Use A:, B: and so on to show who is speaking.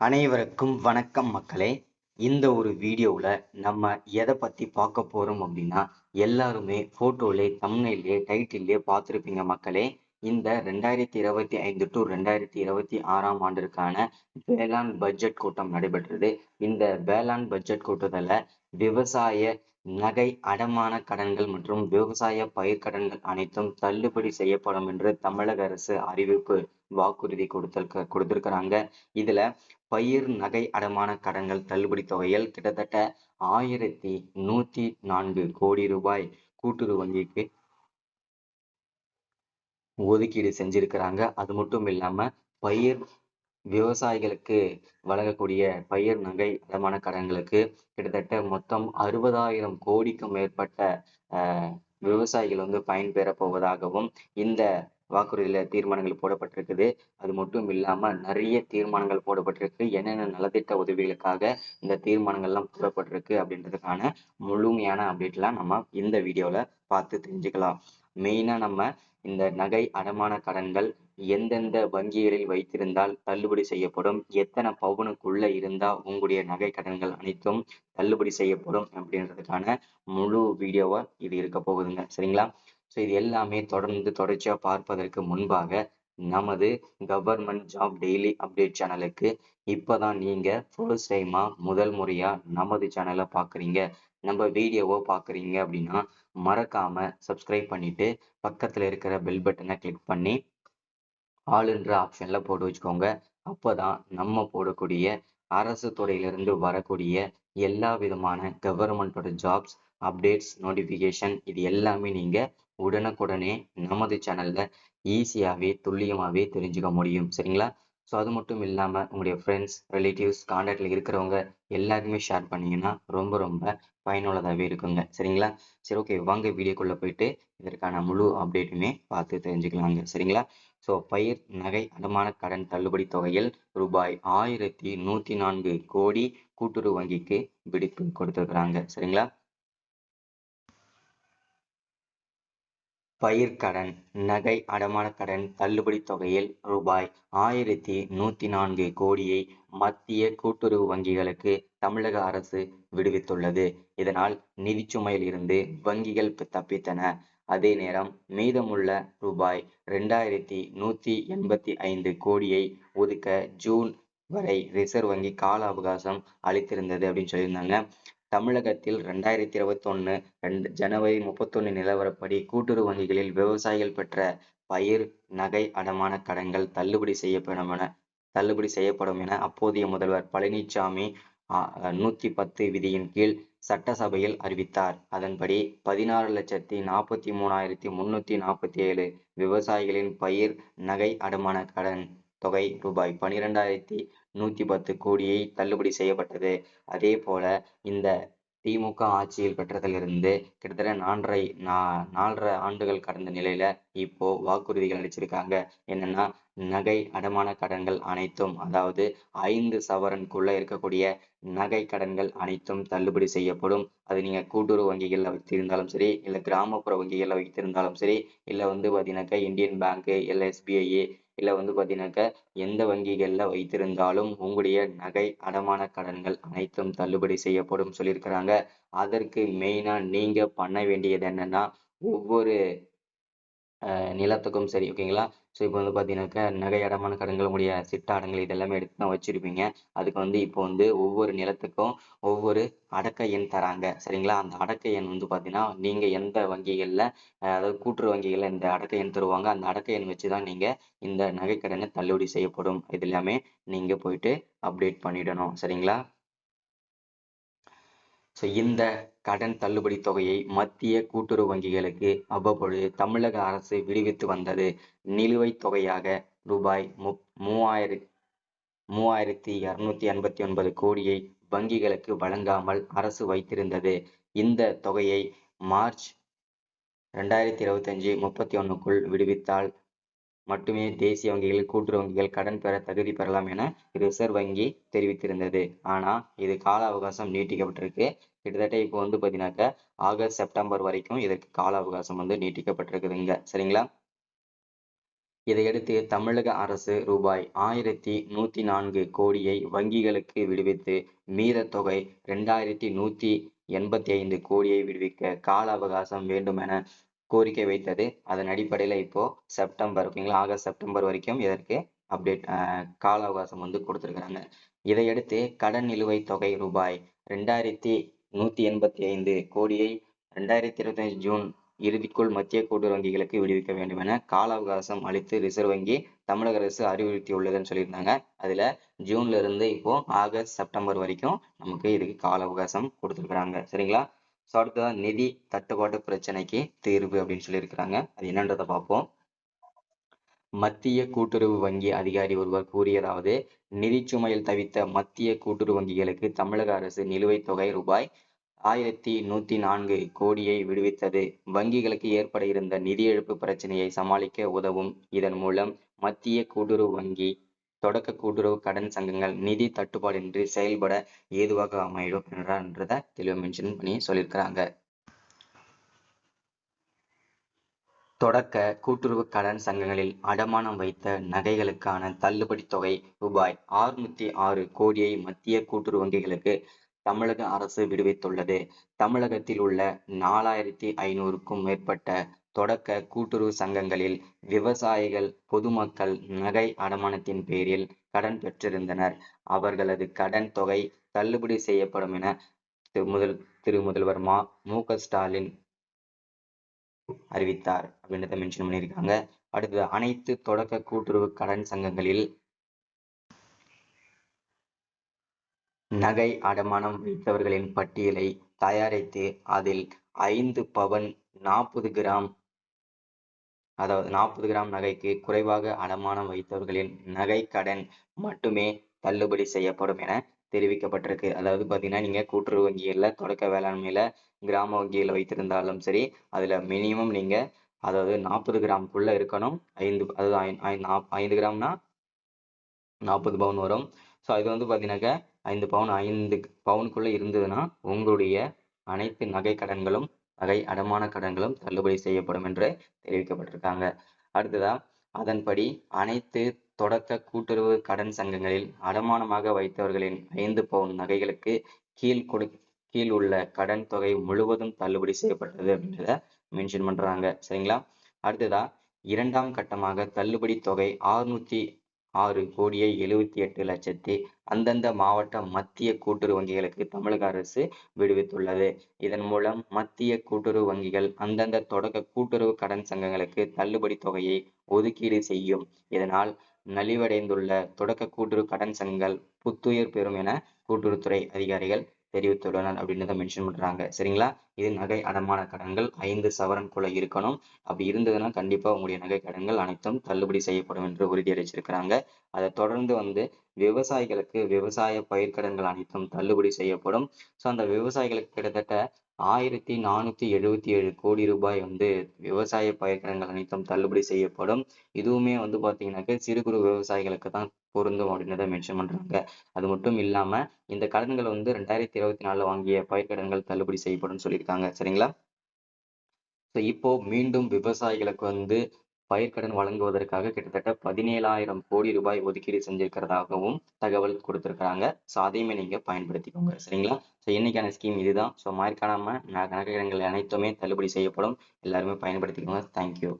A: அனைவருக்கும் வணக்கம் மக்களே. இந்த ஒரு வீடியோவில் நம்ம எதை பற்றி பார்க்க போகிறோம் அப்படின்னா எல்லாருமே ஃபோட்டோலே தம்னையிலே டைட்டில்லே பார்த்துருப்பீங்க மக்களே. இந்த ரெண்டாயிரத்தி இருபத்தி ஐந்து டு ரெண்டாயிரத்தி இருபத்தி ஆறாம் ஆண்டிற்கான வேளாண் பட்ஜெட் கூட்டம் நடைபெற்றது. இந்த வேளாண் பட்ஜெட் கூட்டத்தில் விவசாய நகை அடமான கடன்கள் மற்றும் விவசாய பயிர்க்கடன்கள் அனைத்தும் தள்ளுபடி செய்யப்படும் என்று தமிழக அரசு அறிவிப்பு வாக்குறுதி கொடுத்திருக்க கொடுத்திருக்கிறாங்க. இதுல பயிர் நகை அடமான கடன்கள் தள்ளுபடி தொகையில் கிட்டத்தட்ட ஆயிரத்தி நூத்தி நான்கு கோடி ரூபாய் கூட்டுறவு வங்கிக்கு ஒதுக்கீடு செஞ்சிருக்கிறாங்க. அது மட்டும் இல்லாம பயிர் விவசாயிகளுக்கு வழங்கக்கூடிய பயிர் நகை அடமான கடன்களுக்கு கிட்டத்தட்ட மொத்தம் அறுபதாயிரம் கோடிக்கும் மேற்பட்ட விவசாயிகள் வந்து பயன்பெற போவதாகவும் இந்த வாக்குறுதியில தீர்மானங்கள் போடப்பட்டிருக்குது. அது மட்டும் இல்லாம நிறைய தீர்மானங்கள் போடப்பட்டிருக்கு. என்னென்ன நலத்திட்ட உதவிகளுக்காக இந்த தீர்மானங்கள்லாம் போடப்பட்டிருக்கு அப்படின்றதுக்கான முழுமையான அப்டேட்லாம் நம்ம இந்த வீடியோல பார்த்து தெரிஞ்சுக்கலாம். மெயினா நம்ம இந்த நகை அடமான கடன்கள் எந்தெந்த வங்கிகளில் வைத்திருந்தால் தள்ளுபடி செய்யப்படும்? எத்தனை பவுனுக்குள்ள இருந்தா உங்களுடைய நகை கடன்கள் அனைத்தும் தள்ளுபடி செய்யப்படும்? அப்படின்றதுக்கான முழு வீடியோவா இது இருக்க போகுதுங்க. சரிங்களா? ஸோ இது எல்லாமே தொடர்ந்து தொடர்ச்சியா பார்ப்பதற்கு முன்பாக நமது கவர்மெண்ட் ஜாப் டெய்லி அப்டேட் சேனலுக்கு இப்போதான் நீங்க ஃபர்ஸ்ட் டைமா முதல் முறையா நமது சேனலை பார்க்குறீங்க நம்ம வீடியோவை பார்க்குறீங்க அப்படின்னா மறக்காம சப்ஸ்கிரைப் பண்ணிட்டு பக்கத்துல இருக்கிற பெல் பட்டனை கிளிக் பண்ணி ஆளுன்ற ஆப்ஷன்ல போட்டு வச்சுக்கோங்க. அப்போதான் நம்ம போடக்கூடிய அரசு துறையிலிருந்து வரக்கூடிய எல்லா விதமான கவர்மெண்டோட ஜாப்ஸ் அப்டேட்ஸ் நோட்டிஃபிகேஷன் இது எல்லாமே நீங்க உடனுக்குடனே நமது சேனல்ல ஈஸியாகவே துல்லியமாகவே தெரிஞ்சுக்க முடியும். சரிங்களா? ஸோ அது மட்டும் இல்லாமல் உங்களுடைய ஃப்ரெண்ட்ஸ் ரிலேட்டிவ்ஸ் காண்டாக்டில் இருக்கிறவங்க எல்லாருக்குமே ஷேர் பண்ணீங்கன்னா ரொம்ப ரொம்ப பயனுள்ளதாகவே இருக்குங்க. சரிங்களா? சரி ஓகே வாங்க வீடியோக்குள்ளே போயிட்டு இதற்கான முழு அப்டேட்டுமே பார்த்து தெரிஞ்சுக்கலாங்க. சரிங்களா? ஸோ பயிர் நகை அடமான கடன் தள்ளுபடி தொகையில் ரூபாய் ஆயிரத்தி நூற்றி நான்கு கோடி கூட்டுறவு வங்கிக்கு விடுப்பு கொடுத்துருக்குறாங்க. சரிங்களா? பயிர்க்கடன் நகை அடமான கடன் தள்ளுபடி தொகையில் ரூபாய் ஆயிரத்தி நூத்தி நான்கு கோடியை மத்திய கூட்டுறவு வங்கிகளுக்கு தமிழக அரசு விடுவித்துள்ளது. இதனால் நிதிச்சுமையில் இருந்து வங்கிகள் தப்பித்தன. அதே நேரம் மீதமுள்ள ரூபாய் ரெண்டாயிரத்தி நூத்தி எண்பத்தி ஐந்து கோடியை ஒதுக்க ஜூன் வரை ரிசர்வ் வங்கி கால அவகாசம் அளித்திருந்தது அப்படின்னு சொல்லியிருந்தாங்க. தமிழகத்தில் ரெண்டாயிரத்தி இருபத்தொன்னு ரெண்டு ஜனவரி முப்பத்தொன்னு நிலவரப்படி கூட்டுறவு வங்கிகளில் விவசாயிகள் பெற்ற பயிர் நகை அடமான கடன்கள் தள்ளுபடி செய்யப்படும் என தள்ளுபடி செய்யப்படும் என அப்போதைய முதல்வர் பழனிசாமி நூத்தி பத்து விதியின் கீழ் சட்டசபையில் அறிவித்தார். அதன்படி பதினாறு லட்சத்தி நாற்பத்தி மூணாயிரத்தி முன்னூத்தி நாற்பத்தி ஏழு விவசாயிகளின் பயிர் நகை அடமான கடன் தொகை ரூபாய் பனிரெண்டாயிரத்தி நூத்தி பத்து கோடியை தள்ளுபடி செய்யப்பட்டது. அதே போல இந்த திமுக ஆட்சியில் பெற்றதிலிருந்து கிட்டத்தட்ட நான்கரை நா நாலரை ஆண்டுகள் கடந்த நிலையில இப்போ வாக்குறுதிகள் அளிச்சிருக்காங்க. என்னன்னா நகை அடமான கடன்கள் அனைத்தும் அதாவது ஐந்து சவரனுக்குள்ள இருக்கக்கூடிய நகை கடன்கள் அனைத்தும் தள்ளுபடி செய்யப்படும். அது நீங்க கூட்டுறவு வங்கிகளில் வைத்திருந்தாலும் சரி இல்ல கிராமப்புற வங்கிகளில் வைத்திருந்தாலும் சரி இல்ல வந்து பாத்தீங்கன்னாக்கா இந்தியன் பேங்க் எல்எஸ்பிஐ இல்ல வந்து பாத்தீங்கன்னாக்கா எந்த வங்கிகள்ல வைத்திருந்தாலும் உங்களுடைய நகை அடமான கடன்கள் அனைத்தும் தள்ளுபடி செய்யப்படும் சொல்லியிருக்கிறாங்க. அதற்கு மெயினா நீங்க பண்ண வேண்டியது என்னன்னா ஒவ்வொரு நிலத்துக்கும் சரி ஓகேங்களா ஸோ இப்போ வந்து பார்த்தீங்கன்னாக்கா நகை அடமான கடன்கள் உங்களுடைய சிட்டாடங்கள் இதெல்லாமே எடுத்து தான் வச்சிருப்பீங்க. அதுக்கு வந்து இப்போ வந்து ஒவ்வொரு நிலத்துக்கும் ஒவ்வொரு அடக்க எண் தராங்க. சரிங்களா? அந்த அடக்க எண் வந்து பார்த்தீங்கன்னா நீங்கள் எந்த வங்கிகளில் அதாவது கூட்டுறவு வங்கிகளில் இந்த அடக்க எண் தருவாங்க அந்த அடக்க எண் வச்சு தான் நீங்கள் இந்த நகைக்கடனை தள்ளுபடி செய்யப்படும். இது எல்லாமே நீங்கள் போயிட்டு அப்டேட் பண்ணிடணும். சரிங்களா? ஸோ இந்த கடன் தள்ளுபடி தொகையை மத்திய கூட்டுறவு வங்கிகளுக்கு அவ்வப்பொழுது தமிழக அரசு விடுவித்து வந்தது. நிலுவைத் தொகையாக ரூபாய் மு மூவாயிர மூவாயிரத்தி இரநூத்தி எண்பத்தி ஒன்பது கோடியை வங்கிகளுக்கு வழங்காமல் அரசு வைத்திருந்தது. இந்த தொகையை மார்ச் ரெண்டாயிரத்தி இருபத்தஞ்சு முப்பத்தி ஒன்னுக்குள் விடுவித்தால் மட்டுமே தேசிய வங்கிகள் கூட்டுறவு வங்கிகள் கடன் பெற தகுதி பெறலாம் என ரிசர்வ் வங்கி தெரிவித்திருந்தது. ஆனால் இது கால அவகாசம் நீட்டிக்கப்பட்டிருக்கு. கிட்டத்தட்ட இப்போ வந்து பார்த்தீங்கன்னாக்கா ஆகஸ்ட் செப்டம்பர் வரைக்கும் இதற்கு கால அவகாசம் வந்து நீட்டிக்கப்பட்டிருக்குதுங்க. சரிங்களா? இதையடுத்து தமிழக அரசு ரூபாய் ஆயிரத்தி நூத்தி நான்கு கோடியை வங்கிகளுக்கு விடுவித்து மீத தொகை ரெண்டாயிரத்தி நூத்தி எண்பத்தி ஐந்து கோடியை விடுவிக்க கால அவகாசம் வேண்டும் என கோரிக்கை வைத்தது. அதன் அடிப்படையில இப்போ செப்டம்பர் ஓகேங்களா? ஆகஸ்ட் செப்டம்பர் வரைக்கும் இதற்கு அப்டேட் கால அவகாசம் வந்து கொடுத்திருக்கிறாங்க. இதையடுத்து கடன் நிலுவைத் தொகை ரூபாய் ரெண்டாயிரத்தி நூத்தி எண்பத்தி ஐந்து கோடியை ரெண்டாயிரத்தி இருபத்தி அஞ்சு ஜூன் இறுதிக்குள் மத்திய கூட்டுறவு வங்கிகளுக்கு விடுவிக்க வேண்டும் என கால அவகாசம் அளித்து ரிசர்வ் வங்கி தமிழக அரசு அறிவுறுத்தியுள்ளதுன்னு சொல்லியிருந்தாங்க. அதுல ஜூன்ல இருந்து இப்போ ஆகஸ்ட் செப்டம்பர் வரைக்கும் நமக்கு இதுக்கு கால அவகாசம் கொடுத்துருக்குறாங்க. சரிங்களா? ஸோ அடுத்ததான் நிதி தட்டுப்பாட்டு பிரச்சனைக்கு தீர்வு அப்படின்னு சொல்லியிருக்கிறாங்க. அது என்னன்றதை பார்ப்போம். மத்திய கூட்டுறவு வங்கி அதிகாரி ஒருவர் கூறியதாவது நிதிச்சுமையில் தவித்த மத்திய கூட்டுறவு வங்கிகளுக்கு தமிழக அரசு நிலுவைத் தொகை ரூபாய் ஆயிரத்தி நூத்தி நான்கு கோடியை விடுவித்தது. வங்கிகளுக்கு ஏற்பட இருந்த நிதி இழப்பு பிரச்சனையை சமாளிக்க உதவும். இதன் மூலம் மத்திய கூட்டுறவு வங்கி தொடக்க கூட்டுறவு கடன் சங்கங்கள் நிதி தட்டுப்பாடின்றி செயல்பட ஏதுவாக அமையும் என்றதை தெளிவாக மென்ஷன் பண்ணி சொல்லியிருக்கிறாங்க. தொடக்க கூட்டுறவு கடன் சங்கங்களில் அடமானம் வைத்த நகைகளுக்கான தள்ளுபடி தொகை ரூபாய் ஆறுநூத்தி ஆறு கோடியை மத்திய கூட்டுறவு வங்கிகளுக்கு தமிழக அரசு விடுவித்துள்ளது. தமிழகத்தில் உள்ள நாலாயிரத்தி ஐநூறுக்கும் மேற்பட்ட தொடக்க கூட்டுறவு சங்கங்களில் விவசாயிகள் பொதுமக்கள் நகை அடமானத்தின் பேரில் கடன் பெற்றிருந்தனர். அவர்களது கடன் தொகை தள்ளுபடி செய்யப்படும் என முதல் திரு முதல்வர் மா மு க ஸ்டாலின் அறிவித்தார் அப்படின்றத மென்ஷன் பண்ணியிருக்காங்க. அடுத்தது அனைத்து தொடக்க கூட்டுறவு கடன் சங்கங்களில் நகை அடமானம் வைத்தவர்களின் பட்டியலை தயாரித்து அதில் ஐந்து பவன் நாற்பது கிராம் அதாவது நாற்பது கிராம் நகைக்கு குறைவாக அடமானம் வைத்தவர்களின் நகை கடன் மட்டுமே தள்ளுபடி செய்யப்படும் என தெரிவிக்கப்பட்டிருக்கு. அதாவது பாத்தீங்கன்னா நீங்க கூட்டுறவு வங்கிகள்ல தொடக்க வேளாண்மையில கிராம வங்கியில வைத்திருந்தாலும் சரி அதுல மினிமம் நீங்க அதாவது நாற்பது கிராமுக்குள்ள இருக்கணும். ஐந்து அதாவது ஐந்து கிராம்னா நாற்பது பவுன் வரும். ஸோ இது வந்து பார்த்தீங்கன்னாக்கா ஐந்து பவுன் ஐந்து பவுனுக்குள்ள இருந்ததுன்னா உங்களுடைய அனைத்து நகை கடன்களும் நகை அடமான கடன்களும் தள்ளுபடி செய்யப்படும் என்று தெரிவிக்கப்பட்டிருக்காங்க. அடுத்ததா அதன்படி அனைத்து தொடக்க கூட்டுறவு கடன் சங்கங்களில் அடமானமாக வைத்தவர்களின் ஐந்து பவுன் நகைகளுக்கு கீழ் கொடு கீழ் உள்ள கடன் தொகை முழுவதும் தள்ளுபடி செய்யப்பட்டது அப்படின்றத மென்ஷன் பண்றாங்க. சரிங்களா? அடுத்ததா இரண்டாம் கட்டமாக தள்ளுபடி தொகை ஆறுநூத்தி ஆறு கோடியே எழுவத்தி எட்டு லட்சத்தி அந்தந்த மாவட்ட மத்திய கூட்டுறவு வங்கிகளுக்கு தமிழக அரசு விடுவித்துள்ளது. இதன் மூலம் மத்திய கூட்டுறவு வங்கிகள் அந்தந்த தொடக்க கூட்டுறவு கடன் சங்கங்களுக்கு தள்ளுபடி தொகையை ஒதுக்கீடு செய்யும். இதனால் நலிவடைந்துள்ள தொடக்க கூட்டுறவு கடன் சங்கங்கள் புத்துயிர் பெறும் என கூட்டுறவுத்துறை அதிகாரிகள் தெரிவித்துள்ளனர் அப்படின்றத மென்ஷன் பண்றாங்க. சரிங்களா? இது நகை அடமான கடன்கள் ஐந்து சவரன்குள்ள இருக்கணும். அப்படி இருந்ததுன்னா கண்டிப்பா உங்களுடைய நகை கடன்கள் அனைத்தும் தள்ளுபடி செய்யப்படும் என்று உறுதியளிச்சிருக்கிறாங்க. அதை தொடர்ந்து வந்து விவசாயிகளுக்கு விவசாய பயிர்க்கடன்கள் அனைத்தும் தள்ளுபடி செய்யப்படும். ஸோ அந்த விவசாயிகளுக்கு கிட்டத்தட்ட ஆயிரத்தி நானூத்தி எழுபத்தி ஏழு கோடி ரூபாய் வந்து விவசாய பயிர்க்கடன்கள் அனைத்தும் தள்ளுபடி செய்யப்படும். இதுவுமே வந்து பாத்தீங்கன்னாக்க சிறு குறு விவசாயிகளுக்கு தான் பொருந்தும் அப்படின்றத மென்ஷன் பண்றாங்க. அது மட்டும் இல்லாம இந்த கடன்கள் வந்து ரெண்டாயிரத்தி இருபத்தி நாலுல வாங்கிய பயிர்க்கடன்கள் தள்ளுபடி செய்யப்படும் சொல்லியிருக்காங்க. சரிங்களா? ஸோ இப்போ மீண்டும் விவசாயிகளுக்கு வந்து பயிர்க்கடன் வழங்குவதற்காக கிட்டத்தட்ட பதினேழாயிரம் கோடி ரூபாய் ஒதுக்கீடு செஞ்சிருக்கிறதாகவும் தகவல் கொடுத்திருக்கிறாங்க. ஸோ அதையுமே நீங்க பயன்படுத்திக்கோங்க. சரிங்களா? ஸோ இன்னைக்கான ஸ்கீம் இதுதான். ஸோ மறக்காம நகை அனைத்துமே தள்ளுபடி செய்யப்படும். எல்லாருமே பயன்படுத்திக்கோங்க. தேங்க்யூ